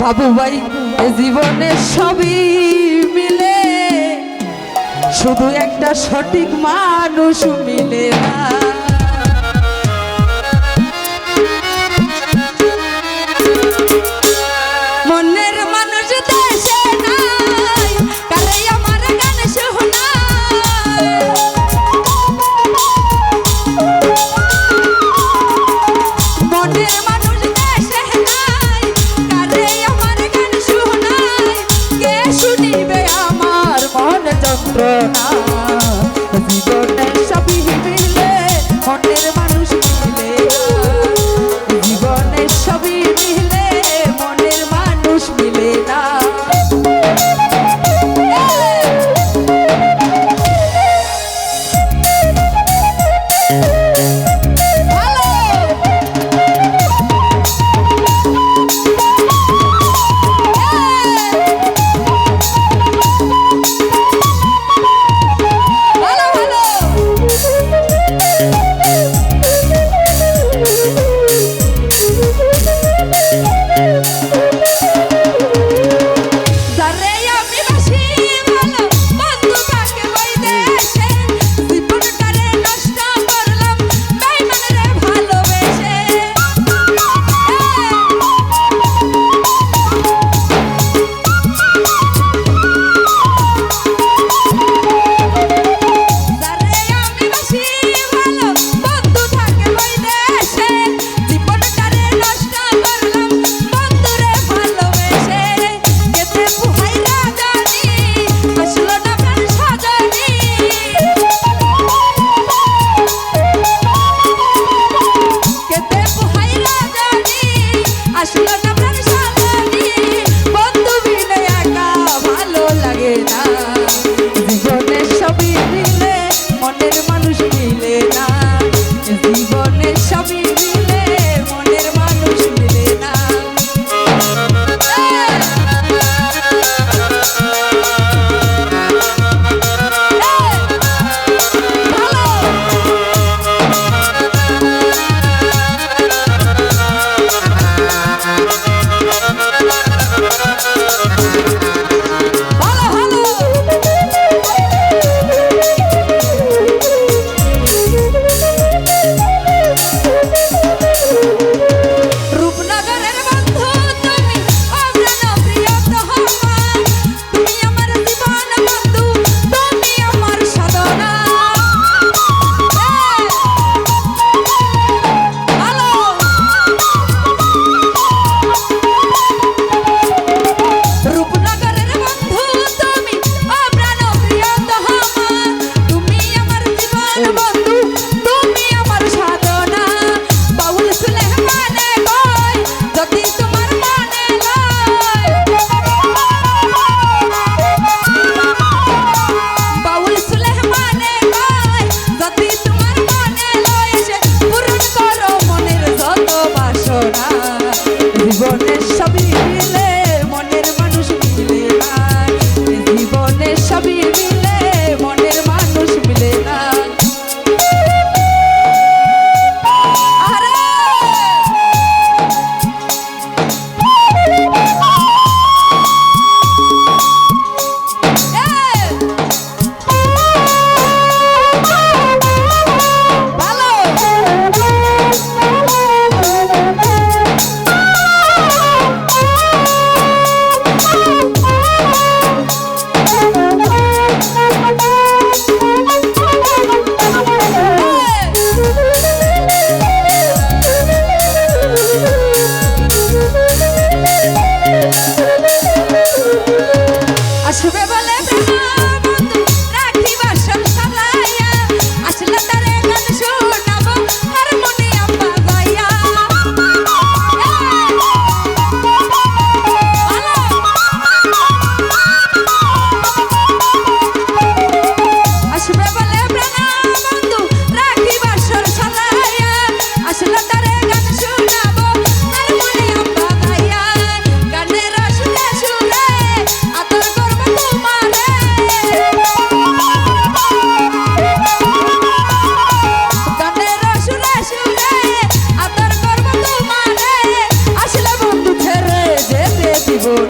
বাবু ভাই এ জীবনে সবই মিলে। শুধু একটা সঠিক মানুষ মিলে না। মনের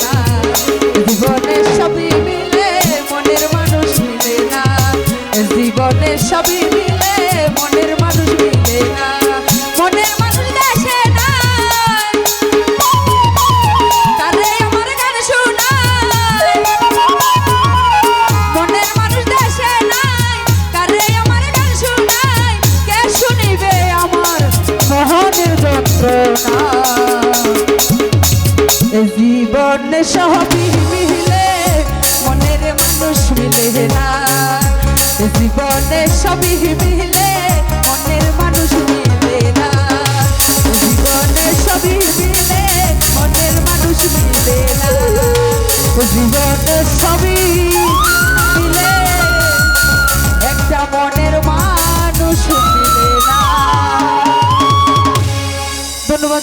না। সবই মিলে মনের মানুষ জীবনে সবই মিলে, মনের মানুষ মিলে না। জীবনে সবই মিলে, মনের মানুষ মিলে না। জীবনে সবই মিলে, মনের মানুষ মিলে না। জীবনে সবই মিলে, একটা মনের মানুষ মিলে না। ধন্যবাদ